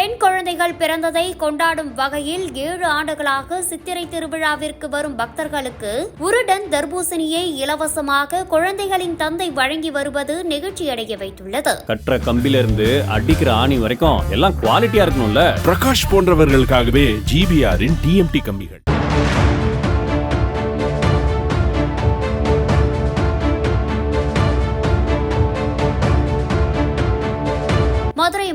பெண் குழந்தைகள் பிறந்ததை கொண்டாடும் வகையில் ஏழு ஆண்டுகளாக சித்திரை திருவிழாவிற்கு வரும் பக்தர்களுக்கு உருடன் தர்பூசணியை இலவசமாக குழந்தைகளின் தந்தை வழங்கி வருவது நெகிழ்ச்சியடைய வைத்துள்ளது. கட்டுற கம்பில இருந்து அடிக்கிற ஆணி வரைக்கும் எல்லாம் குவாலிட்டியா இருக்கணும்ல? பிரகாஷ் போன்றவர்களுக்காகவே ஜிபிஆரின் டிஎம்டி கம்பிகள்.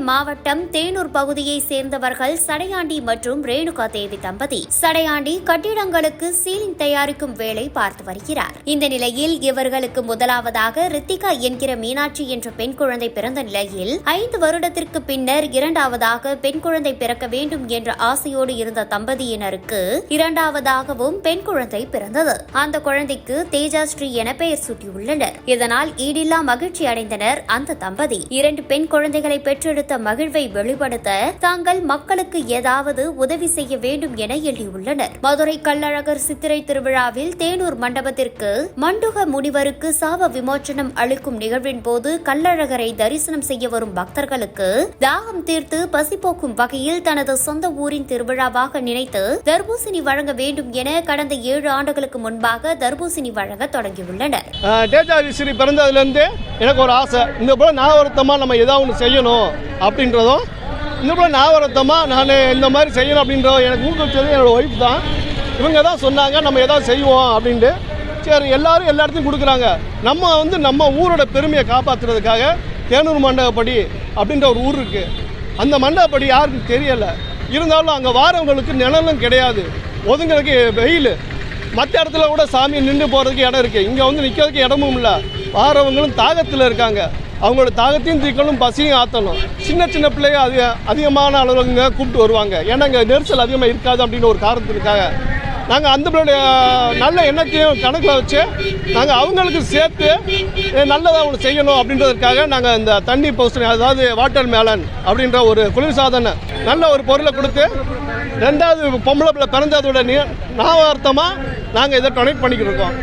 மாவட்டம் தேனூர் பகுதியை சேர்ந்தவர்கள் சடையாண்டி மற்றும் ரேணுகா தேவி தம்பதி. சடையாண்டி கட்டிடங்களுக்கு சீலிங் தயாரிக்கும் வேலை பார்த்து வருகிறார். இந்த நிலையில் இவர்களுக்கு முதலாவதாக ரித்திகா என்கிற மீனாட்சி என்ற பெண் குழந்தை பிறந்த நிலையில் ஐந்து வருடத்திற்கு பின்னர் இரண்டாவதாக பெண் குழந்தை பிறக்க வேண்டும் என்ற ஆசையோடு இருந்த தம்பதியினருக்கு இரண்டாவதாகவும் பெண் குழந்தை பிறந்தது. அந்த குழந்தைக்கு தேஜாஸ்ரீ என பெயர் சூட்டியுள்ளனர். இதனால் ஈடில்லா மகிழ்ச்சி அடைந்தனர் அந்த தம்பதி. இரண்டு பெண் குழந்தைகளை பெற்றெடுத்த மகிழ்வை வெளிப்படுத்த தாங்கள் மக்களுக்கு ஏதாவது உதவி செய்ய வேண்டும் என எண்ணியுள்ளனர். மதுரை கள்ளழகர் சித்திரை திருவிழாவில் தேனூர் மண்டபத்திற்கு மண்டுக முனிவருக்கு சாப விமோச்சனம் அளிக்கும் நிகழ்வின் போது கள்ளழகரை தரிசனம் செய்ய வரும் பக்தர்களுக்கு தாகம் தீர்த்து பசி போக்கும் வகையில் தனது சொந்த ஊரின் திருவிழாவாக நினைத்து தர்பூசணி வழங்க வேண்டும் என கடந்த ஏழு ஆண்டுகளுக்கு முன்பாக தர்பூசணி வழங்க தொடங்கியுள்ளனர். டேட்டா ஸ்ரீ பிறந்ததுலேருந்து எனக்கு ஒரு ஆசை. இந்த போல் ஞாபகத்தமாக நம்ம ஏதாவது ஒன்று செய்யணும். அப்படின்றதும் இந்த போல் ஞாபகத்தமாக நான் இந்த மாதிரி செய்யணும் அப்படின்றதும் எனக்கு ஊக்குவிச்சது என்னோடய ஒய்ஃப் தான். இவங்க தான் சொன்னாங்க நம்ம எதாவது செய்வோம் அப்படின்ட்டு. சரி எல்லோரும் எல்லா இடத்தையும் கொடுக்குறாங்க. நம்ம வந்து நம்ம ஊரோட பெருமையை காப்பாற்றுறதுக்காக தேனூர் மண்டபப்படி அப்படின்ற ஒரு ஊர் இருக்குது அந்த மண்டபப்படி யாருக்கும் தெரியலை. இருந்தாலும் அங்கே வாரவங்களுக்கு நிழலும் கிடையாது. ஒதுங்கிறதுக்கு வெயில். மற்ற இடத்துல கூட சாமி நின்று போகிறதுக்கு இடம் இருக்குது இங்கே வந்து நிற்கிறதுக்கு இடமும் இல்லை. வாரவங்களும் தாகத்தில் இருக்காங்க. அவங்களோட தாகத்தையும் தீர்க்கணும் பசியும் ஆற்றணும் சின்ன சின்ன பிள்ளைங்க அதிக அதிகமான அளவுங்க கூப்பிட்டு வருவாங்க. ஏன்னா இங்கே நெரிசல் அதிகமாக இருக்காது அப்படின்னு ஒரு காரணத்திற்காக. நாங்கள் அந்த பிள்ளைய நல்ல எண்ணத்தையும் கணக்கில் வச்சு நாங்கள் அவங்களுக்கு சேர்த்து நல்லதாக ஒன்று செய்யணும் அப்படின்றதுக்காக நாங்கள் இந்த தண்ணி பௌசணி அதாவது வாட்டர் மேலன் அப்படின்ற ஒரு குளிர்சாதனை நல்ல ஒரு பொருளை கொடுத்து ரெண்டாவது பொம்பளை பிள்ளை பிறந்ததோட ஞாபகார்த்தமாக நாங்கள் இதை டொனேட் பண்ணிக்கிட்டு இருக்கோம்.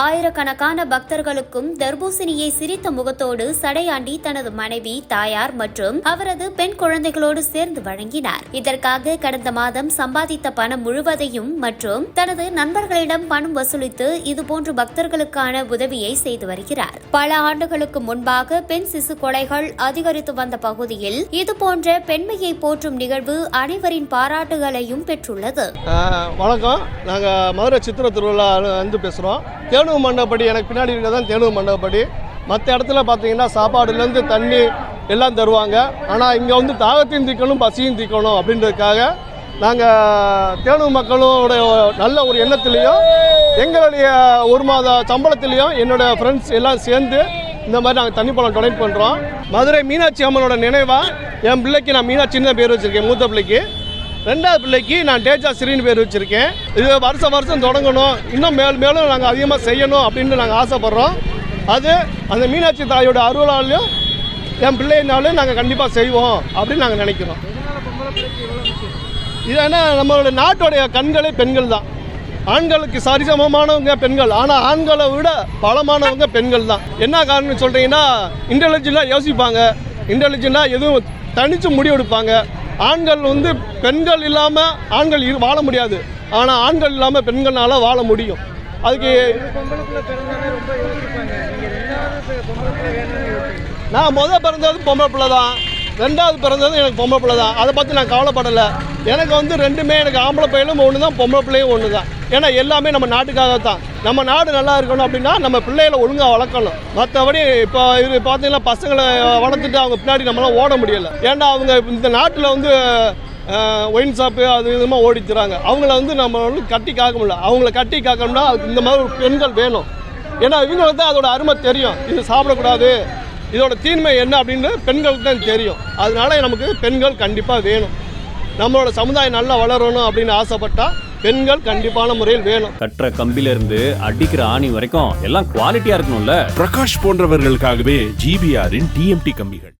ஆயிரக்கணக்கான பக்தர்களுக்கும் தர்பூசணியை சிரித்த முகத்தோடு சடையாண்டி தனது மனைவி தாயார் மற்றும் அவரது பெண் குழந்தைகளோடு சேர்ந்து வழங்கினார் இதற்காக கடந்த மாதம் சம்பாதித்த பணம் முழுவதையும் மற்றும் தனது நண்பர்களிடம் பணம் வசூலித்து இதுபோன்று பக்தர்களுக்கான உதவியை செய்து வருகிறார். பல ஆண்டுகளுக்கு முன்பாக பெண் சிசு கொலைகள் அதிகரித்து வந்த பகுதியில் இதுபோன்ற பெண்மையை போற்றும் நிகழ்வு அனைவரின் பாராட்டுகளையும் பெற்றுள்ளது. வணக்கம். நாங்கள் மதுரை சித்திர திருவிழா வந்து பேசுகிறோம் தேனு மண்டபப்படி எனக்கு பின்னாடி இருக்கிறது தான் தேனு மண்டபப்படி. மற்ற இடத்துல பார்த்தீங்கன்னா சாப்பாடுலேருந்து தண்ணி எல்லாம் தருவாங்க. ஆனால் இங்கே வந்து தாகத்தையும் தீக்கணும் பசியும் தீக்கணும் அப்படின்றதுக்காக நாங்கள் தேனு மக்களோட நல்ல ஒரு எண்ணத்துலேயும் எங்களுடைய ஒரு மாத சம்பளத்துலேயும் என்னோடய ஃப்ரெண்ட்ஸ் எல்லாம் சேர்ந்து இந்த மாதிரி நாங்கள் தண்ணி பழம் டொனேட் பண்ணுறோம் மதுரை மீனாட்சி அம்மனோட நினைவாக என் பிள்ளைக்கு நான் மீனாட்சின்னு தான் பேர் வச்சுருக்கேன் மூத்த பிள்ளைக்கு. ரெண்டாவது பிள்ளைக்கு நான் டேஜா சிறின்னு பேர் வச்சுருக்கேன். இது வருஷம் வருஷம் தொடங்கணும். இன்னும் மேலும் மேலும் நாங்கள் அதிகமாக செய்யணும் அப்படின்னு நாங்கள் ஆசைப்பட்றோம். அது அந்த மீனாட்சி தாயோட அருளாலையும் என் பிள்ளைனாலும் நாங்கள் கண்டிப்பாக செய்வோம் அப்படின்னு நாங்கள் நினைக்கிறோம். இது என்ன? நம்மளோட நாட்டோடைய கண்களே பெண்கள் தான். ஆண்களுக்கு சரிசமமானவங்க பெண்கள். ஆனால் ஆண்களை விட பலமானவங்க பெண்கள் தான். என்ன காரணம்னு சொல்கிறீங்கன்னா இன்டெலிஜென்ட்டாக யோசிப்பாங்க. இன்டெலிஜென்ட்டாக எதுவும் தனித்து முடிவெடுப்பாங்க. ஆண்கள் வந்து பெண்கள் இல்லாமல் ஆண்கள் இரு- வாழ முடியாது. ஆனால் ஆண்கள் இல்லாமல் பெண்களால் வாழ முடியும். அதுக்கு நான் முதல் பிறந்தது பொம்பளை பிள்ளை தான் ரெண்டாவது பிறந்தது எனக்கு பொம்பளை பிள்ளை தான். அதை பற்றி நான் கவலைப்படலை. எனக்கு வந்து ரெண்டுமே எனக்கு ஆம்பளை பையலும் ஒன்று தான் பொம்பளை பிள்ளையும் ஒன்று தான் ஏன்னா எல்லாமே நம்ம நாட்டுக்காக தான். நம்ம நாடு நல்லா இருக்கணும் அப்படின்னா நம்ம பிள்ளைகளை ஒழுங்காக வளர்க்கணும். மற்றபடி இப்போ இது பார்த்தீங்கன்னா பசங்களை வளர்த்துட்டு அவங்க பின்னாடி நம்மளாம் ஓட முடியலை. ஏன்னா அவங்க இந்த நாட்டில் வந்து ஒயின் ஷாப்பு அது இதுமாக ஓடித்துறாங்க அவங்கள வந்து நம்ம வந்து கட்டி காக்க முடியல. அவங்கள கட்டி காக்கணும்னா அதுக்கு இந்த மாதிரி ஒரு பெண்கள் வேணும். ஏன்னா இவங்களுக்கு தான் அதோட அருமை தெரியும். இது சாப்பிடக்கூடாது. இதோட தீன்மை என்ன அப்படின்னு பெண்களுக்கு தான் தெரியும். அதனால நமக்கு பெண்கள் கண்டிப்பாக வேணும். நம்மளோட சமுதாயம் நல்லா வளரணும் அப்படின்னு ஆசைப்பட்டா பெண்கள் கண்டிப்பான முறையில் வேணும். கட்டுற கம்பில இருந்து அடிக்கிற ஆணி வரைக்கும் எல்லாம் குவாலிட்டியா இருக்கணும்ல. பிரகாஷ் போன்றவர்களுக்காகவே ஜிபிஆரின் டிஎம்டி கம்பிகள்.